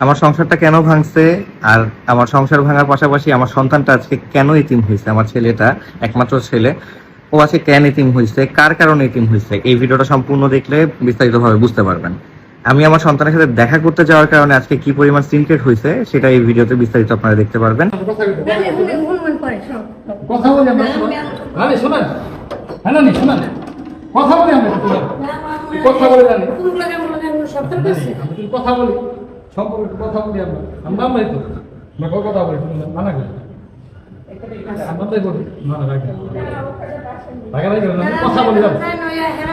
আমার সংসারটা কেন ভাঙছে আর আমার সংসার ভাঙার পাশাপাশি আমার সন্তানটা আজকে কেন এতিম হয়েছে? আমার ছেলেটা একমাত্র ছেলে। ও আজকে কেন এতিম হয়েছে? কার কারণে এতিম হয়েছে? এই ভিডিওটা সম্পূর্ণ দেখলে বিস্তারিতভাবে বুঝতে পারবেন। আমি আমার সন্তানের সাথে দেখা করতে যাওয়ার কারণে আজকে কি পরিমাণ সিনক্রেট হয়েছে সেটা এই ভিডিওতে বিস্তারিত আপনারা দেখতে পারবেন। কথা বলি শোনেন। হ্যাঁ নানি শোনেন। কথা বলি কথা বলি। আমরা সম্পর্কে কথা বলি আমরা। আমরা আমরাই তো আমরা কত কথা বলি? মানা করি। আমরাই বলি মানা রাখি। রাখা রাখি না কথা বলি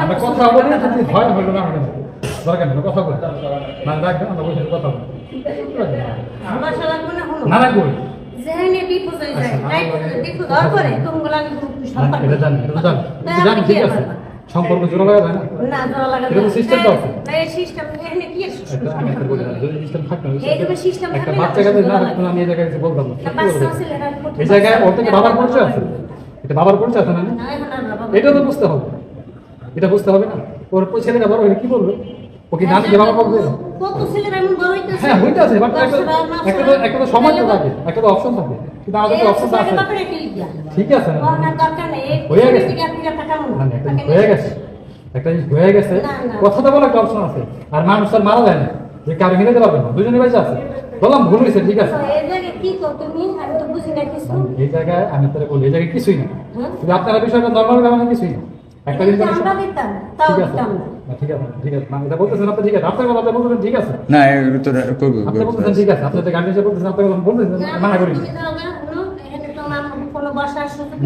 আমরা কথা বলি যদি ভয় হইল না হবে না। দরকার নেই কথা বলি। না রাখবেন আমরা বসে কথা বলি। না না এটা জানি এটা জানি। জানি ঠিক আছে। সম্পর্ক জোড়া লাগা যায় না? এটা তো system তো আছে। একটা আমি একটা বলি না, যদি system থাকতো না, এই তুমি system একটা বাচ্চা না, কাছে না বলা না, আমি এই জায়গায় এসে বলতাম না। না, এই জায়গায় ওর থেকে বাবার পরিচয় আছে? এটা বাবার পরিচয় আছে না এটা তো বুঝতে হবে। এটা বুঝতে হবে না। ওর ছেলেটা বড় হয়ে কি বলবে? ও কি নানি বাবা বলবে? কত ছেলেরা এমন বড় হইতেছে। হ্যাঁ হইতে আছে বাট একটা দশ একটা একটা তো সমাজ থাকে একটা তো অপশন থাকে। কিন্তু আমাদের তো অপশন আছে। ঠিক আছে। না দরকার নেই। হয়ে গেছে। না, না, হয়ে গেছে। একটা জিনিস হয়ে গেছে। কথা তো বলে একটা অপশন আছে। আর মানুষ আর মারা যায় না। যে কারও মিলাতে পারবে না। দুজনে বেঁচে আছে। বললাম ভুল হয়েছে ঠিক আছে। এই জায়গায় কি কর তুমি? আমি তো বুঝি এই জায়গায় তাহলে বলি এই জায়গায় কিছুই না। আপনারা বিষয়টা নর্মাল ব্যাপার কিছুই না। একটা জিনিস ঠিক আছে। ঠিক আছে ঠিক আছে। না বলতেছেন আপনি ঠিক আছে। আপনার কথা বলতেছেন ঠিক আছে। না এর তো করব আপনি বলতেছেন ঠিক আছে। আপনি তো গাড়ি এসে বলতেছেন আপনি বলতেছেন মানা করি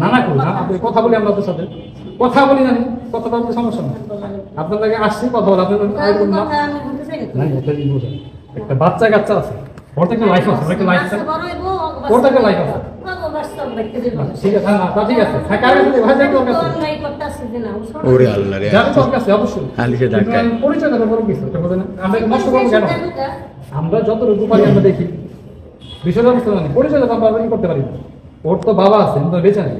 না না করি না আপনি কথা বলি আমরা আপনার সাথে কথা বলি না কথা বলতে সমস্যা না আপনার লাগে আসছি কথা বলে না একটা বাচ্চা কাচ্চা আছে ওর একটা লাইফ আছে ওর একটা লাইফ আছে। বাচ্চা বড় হইবো, ওর একটা life আছে। বাবা বাচ্চা বাড়িতে দিবো। ঠিক আছে না তা ঠিক আছে। হ্যাঁ কারে বলি ভাই যাই তোর কাছে অন্যায় করতাছে যে না, বুঝছ? ওরে আল্লাহ রে যাবে তোর কাছে অবশ্যই। আলিশে কিন্তু পরিচয় দেবো বড় কিছু এটা বোঝেন আমরা এটা নষ্ট করব কেন? আমরা যত রূপ পারি আমরা দেখি। বিষয়টা বুঝতে পারি পরিচয় আমরা করতে পারি না। ওর তো বাবা আছে তো বেঁচে নেই।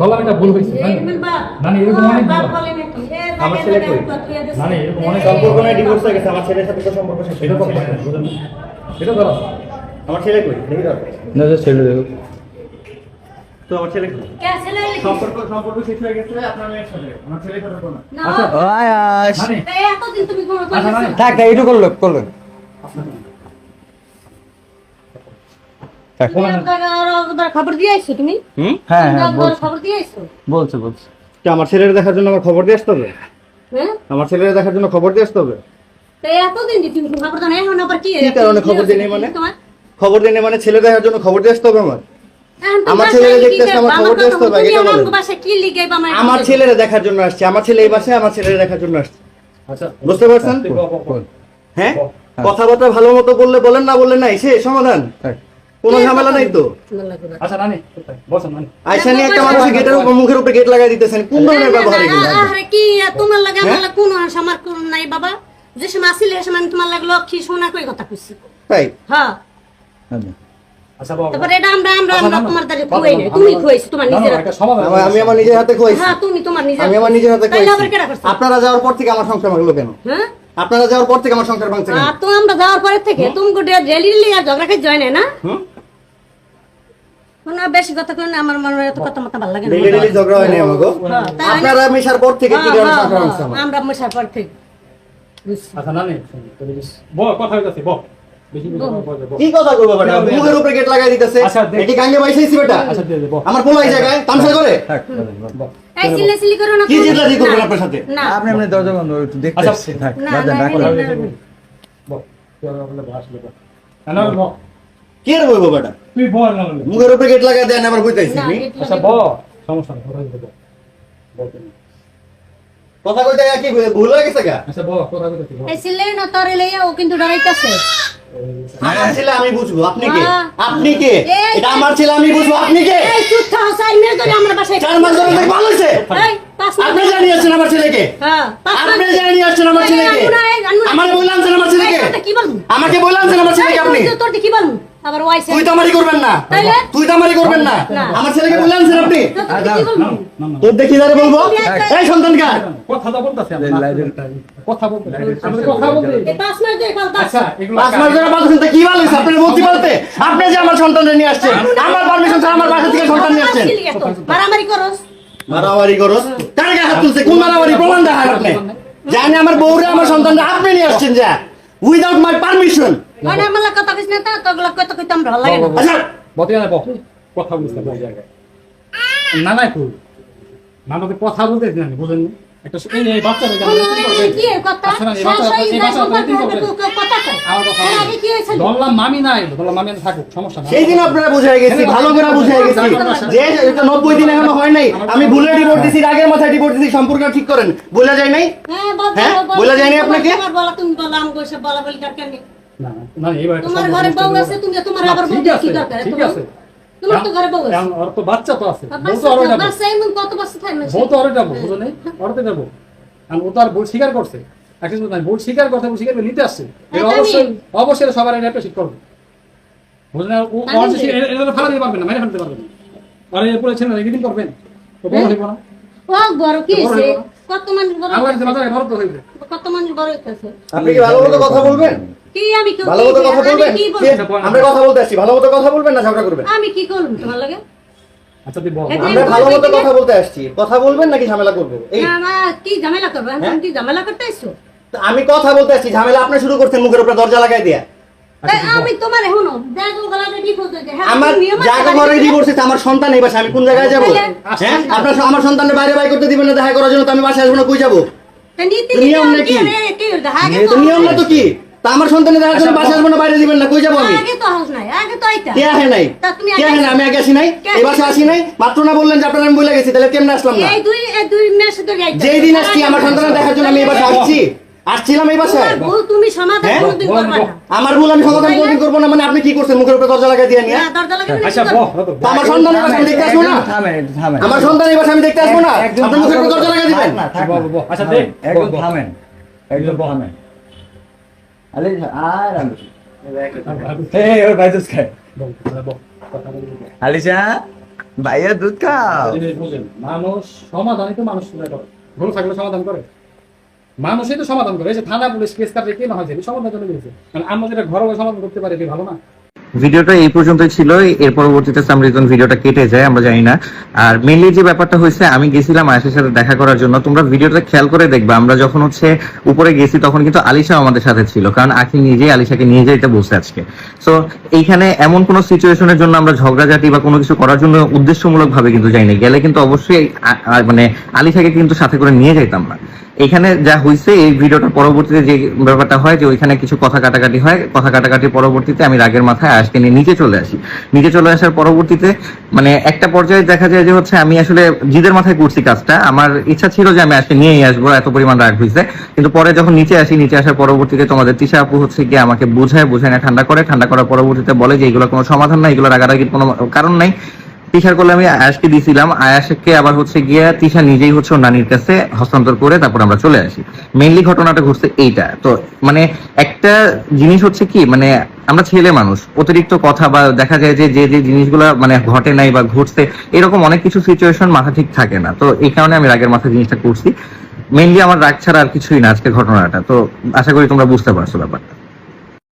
বললাম এটা ভুল হয়েছে না না এরকম অনেক আমার ছেলে কই? কথা না না এরকম অনেক সম্পর্ক নাই ডিভোর্স হয়ে গেছে আমার ছেলের সাথে তো সম্পর্ক শেষ এটা তো হয়েছে। এটা ধরা আমার ছেলে কই? দেখি দাও। না যে ছেলে দেখো। তো আমার ছেলে কই? কে ছেলে? সম্পর্ক সম্পর্ক শেষ হয়ে গেছে আপনার মেয়ের সাথে আমার ছেলের সাথে কোনো। না, আচ্ছা। মানে এতদিন তুমি কোনো আচ্ছা? মানে- থাক থাক একটু করল করল। খবর দিয়ে আইছো তুমি? হুম? হ্যাঁ হ্যাঁ খবর দিয়ে আইছো? বলছে বলছে। কি আমার ছেলের দেখার জন্য আমার খবর দিয়ে আসতে হবে? হ্যাঁ? আমার ছেলের দেখার জন্য খবর দিয়ে আসতে হবে? এতদিন খবর দাও এখন আবার কি? কি কারণে খবর দিয়ে মানে? খবর দিয়ে মানে ছেলে দেখার জন্য খবর দিয়ে আসতে হবে আমার? তো আমার বাসায় দেখতেছে, আমার খবর দিয়ে আসতে হবে, আমার ছেলেরা দেখার জন্য আসছে আমার ছেলে এই বাসায় আমার ছেলেরা দেখার জন্য আসছে। আচ্ছা বুঝতে পারছেন? হ্যাঁ? কথাবার্তা ভালো মতো বললে বলেন না বললে নাই সে সমাধান। কোনো ঝামেলা নাই তো? আচ্ছা নানি বসেন নানি। আইসা নিয়ে একটা মানুষের গেটের উপর মুখের উপরে গেট লাগাই দিতেছেন কোন ধরনের ব্যবহার এগুলো? আরে কি তোমার লাগে হ্যাঁ? আমার কোন আশা আমার কোন নাই বাবা। যে সময় আসিল সময় আমি তোমার লাগে লক্ষ্মী সোনা কই কথা কইছি। তাই? হ্যাঁ। আচ্ছা আচ্ছা না, না, না, না, হ্যাঁ আপনারা যাওয়ার পর থেকে আমার সংসার ভাঙলো কেন? হ্যাঁ? আপনারা যাওয়ার পর থেকে আমার সংসার ভাঙছে তো আমরা যাওয়ার পরে থেকে তুমি গোটে ডেলি ডেলি আর ঝগড়া খাই জয় না? না বেশি কথা কই না আমার মনে এত কথা মাথা ভালো লাগে না। ডেলি ডেলি ঝগড়া হয়নি আমাকে হ্যাঁ, আপনারা মেশার পর থেকে কি হ্যাঁ, হ্যাঁ, সংসার ভাঙছে আমার? আমরা মশার পর থেকে। আচ্ছা নানি ব কথা ব। বেশি বেশি কথা বলবে, ব। কি কথা কইবো বেটা? মুখের উপরে গেট লাগাই দিতেছে। আচ্ছা, এটি গাঙ্গে বাইসাইছি বেটা। আচ্ছা আমার পোলা এই জায়গায় তামসা করে থাক বলেন, বলেন। ব। এই চিল্লা চিল্লি করো না কি তুমি। চিল্লাচিল্লি করবেন আপনার সাথে? না। আপনি আপনি দরজা বন্ধ একটু দেখতে আচ্ছা, থাক না। না কি আর বলব বেটা? তুই বল না মুখের উপরে গেট লাগাই দেন আবার কইতাইছি। আমি আচ্ছা ব সমস্যা নেই কথা হইতে ব ব তুমি। কথা কইতে কি ভুল হয়ে গেছে গা? আচ্ছা ব কথা হইতাছে এই চিল্লাই না তোর লইয়া ও কিন্তু ডরাইতাছে। আমি বুঝব। আপনি কে। আপনি কে? এটা আমার ছেলে আমি বুঝব। আপনি কে? এই চুপ থাও সাইড মেরে ধরে আমার বাসায় চার মাস ধরে দেখে ভালো হয়েছে? এই পাঁচ মিনিট আপনি জানিয়ে আসছেন আমার ছেলেকে? হ্যাঁ আপনি আমার ছেলেকে। আমাকে বললাম আমার ছেলেকে? আমাকে বললাম আমার আপনি? তোর কি বলব? আবার ওয়াইছে তুই তো করবেন না। তুই তো করবেন না। না। আমার ছেলেকে বলে আনছেন আপনি তোর কি বলব? দেখি দাঁড়ে বলব। এই সন্তান কার? কথা তো বলতেছি কথা বলতে কথা বলতে পাঁচ মাস ধরে কাল আচ্ছা পাঁচ মাস ধরে বাঁধছেন তো কি ভালো আপনার বলতে বলতে আপনি যে আমার সন্তানকে নিয়ে আসছেন আমার পারমিশন ছাড়া আমার বাসা থেকে সন্তান নিয়ে আসছেন। মারামারি করস। মারামারি করো কার গায়ে হাত তুলছে? কোন মারামারি? প্রমাণ দেখান আপনি। জানি আমার বউরে আমার সন্তানকে আপনি নিয়ে আসছেন যা। উইদাউট মাই পারমিশন মানে আমার কথা কইছ না তা তোগুলা কত কইতাম ভালো লাগে না। না বক কথা বলতে বল জায়গায় না না একটু। না তো কথা বলতে না? বুঝেন একটা এই এই বাচ্চাটা কি করবে? কি এর কথা? না, এই শ্বাস বাচ্চাটা- হয়ে যায় মামি নাই মামি থাকুক সমস্যা নাই। সেই দিন আপনারা বুঝে গেছি ভালো করে বুঝে গেছি। যে এটা নব্বই দিন এখনও হয় নাই আমি ভুলে ডিভোর্স দিছি আগের মাথায় ডিভোর্স দিছি সম্পর্ক ঠিক করেন। বলে যায় নাই? হ্যাঁ বল হ্যাঁ? বল, বল, যায়নি আপনাকে? বলা তুমি বলা আমি বলা বলি নেই না না, না তোমার ঘরে বউ আছে তুমি তোমার আবার বউ কি দরকার? ঠিক আছে। তোমার তো ঘরে বউ আছে। এখন তো বাচ্চা তো আছে বউ তো আরও তো- বাচ্চা এমন কত বছর থাকে বউ তো আরও যাব বুঝো নেই? অরতে যাব। আর ও তো আর ভুল স্বীকার করছে। একটা কথা ভুল স্বীকার করতে ভুল স্বীকার নিতে আসছে। হ্যাঁ, অবশ্যই অবশ্যই সবার এটা অ্যাপ্রিসিয়েট করবে বুঝলেন না ও অবশ্যই এটা ফালা দিতে পারবেন না মেরে ফেলতে পারবেন না। আর এরপরে ছেলে রেগিং করবেন? তো বড় হইব না? ও বড় কি বড় না। কত মানুষ বড় আল্লাহ কাছে মাথা ভারত হইবে। কত মানুষ বড় হইতেছে? আপনি কি ভালো মতো কথা বলবেন? কি আমি কি ভালো মতো কথা বলবেন? আমরা বলতে আসছি। ভালো মতো কথা বলবেন না ঝগড়া করবেন? আমি কি করব? তোমার লাগে? আচ্ছা তুই বল। আমরা ভালো মতো কথা বলতে আসছি। কথা বলবেন নাকি ঝামেলা করব? এই না, আমার কি ঝামেলা করব? এখন কি ঝামেলা করতে আইছো আমি কথা বলতে আসছি। ঝামেলা আপনি শুরু করছেন মুখের উপরে দরজা লাগাই দিয়া। আমি তোমার এখনও হ্যাঁ আমার জায়গা ঘরে কি- ডিভোর্স আমার সন্তান এই বাসায় আমি কোন জায়গায় যাব? হ্যাঁ? আপনার আমার সন্তানের বাইরে বাই করতে দিবেন না দেখা করার জন্য তো আমি বাসায় আসব না কই যাব? নিয়ম নাকি? নিয়ম না তো কি? তা আমার সন্তানের দেখার জন্য বাসায় আসব না বাইরে দিবেন না কই যাব আমি? আগে তো নাই আগে তো আইতা। কে আহে নাই? তা তুমি কে আহে না আমি আগে আসি নাই এই বাসায় আসি নাই। মাত্র না বললেন যে আপনারা আমি বলে গেছি তাহলে কেমনে আসলাম না? এই দুই এই দুই মাস ধরে আইতা। যেই দিন আসছি আমার সন্তানের দেখার জন্য আমি এই আসছি। আসছিলাম এই বাসায়? ভুল তুমি সমাধান হ্যাঁ? করবে না। আমার ভুল আমি সমাধান কোনদিন করব না মানে আপনি কি করছেন? মুখের উপরে দরজা লাগাই দিয়ে নিয়ে? দরজা আচ্ছা? তো আমার সন্তানের আমি দেখতে আসব না? থামেন একটু থামেন। আমার সন্তান এই বাসায় আমি দেখতে আসব না? আপনি মুখের উপরে দরজা লাগাই দিবেন। আচ্ছা, থামেন, দে। একদম। থামেন। একদম থামেন। আলিশা ভাইয়া দুধ খাও। জিনিস মানুষ সমাধানই তো মানুষ করে। ভুল থাকলে সমাধান করে। মানুষই তো সমাধান করে। থানা পুলিশ কেস কে না সমাধান করে মানে আমরা যেটা ঘরে সমাধান করতে পারি ভালো না। ভিডিওটা এই পর্যন্তই ছিল এর পরবর্তীতে সামরিজন ভিডিওটা কেটে যায়, আমরা জানি না। আর মেনলি যে ব্যাপারটা হয়েছে, আমি গেছিলাম আয়েশার সাথে দেখা করার জন্য। তোমরা ভিডিওটা খেয়াল করে দেখবে, আমরা যখন হচ্ছে উপরে গেছি, তখন কিন্তু আলিশা আমাদের সাথে ছিল, কারণ আখি নিজেই আলিশাকে নিয়ে যেতে বসে আজকে। সো এইখানে এমন কোনো সিচুয়েশনের জন্য আমরা ঝগড়াঝাটি বা কোনো কিছু করার জন্য উদ্দেশ্যমূলক ভাবে কিন্তু যাইনি। গেলে কিন্তু অবশ্যই মানে আলিশাকে কিন্তু সাথে করে নিয়ে যাইতাম না। এখানে যা হয়েছে এই ভিডিওটা পরবর্তীতে যে ব্যাপারটা হয়, যে ওইখানে কিছু কথা কাটাকাটি হয়, কথা কাটাকাটির পরবর্তীতে আমি রাগের মাথায় আজকে নিয়ে নিচে চলে আসি। নিচে চলে আসার পরবর্তীতে মানে একটা পর্যায়ে দেখা যায় যে হচ্ছে আমি আসলে জিদের মাথায় করছি কাজটা। আমার ইচ্ছা ছিল যে আমি আজকে নিয়েই আসব, এত পরিমাণ রাগ হয়েছে কিন্তু পরে যখন নিচে আসি, নিচে আসার পরবর্তীতে তোমাদের তিশা আপু হচ্ছে গিয়ে আমাকে বোঝায় বোঝায় না, ঠান্ডা করে। ঠান্ডা করার পরবর্তীতে বলে যে এগুলো কোনো সমাধান নাই, এগুলো রাগারাগির কোনো কারণ নাই। তিশার করলে আমি আয়াসকে দিয়েছিলাম আয়াসকে আবার হচ্ছে গিয়ে তিশা নিজেই হচ্ছে নানির কাছে হস্তান্তর করে তারপর আমরা চলে আসি। মেইনলি ঘটনাটা ঘটছে এইটা। তো মানে একটা জিনিস হচ্ছে কি মানে আমরা ছেলে মানুষ, অতিরিক্ত কথা বা দেখা যায় যে যে যে জিনিসগুলো মানে ঘটে নাই বা ঘটছে, এরকম অনেক কিছু সিচুয়েশন মাথা ঠিক থাকে না। তো এই কারণে আমি রাগের মাথা জিনিসটা করছি। মেইনলি আমার রাগ ছাড়া আর কিছুই না আজকে ঘটনাটা। তো আশা করি তোমরা বুঝতে পারছ ব্যাপারটা।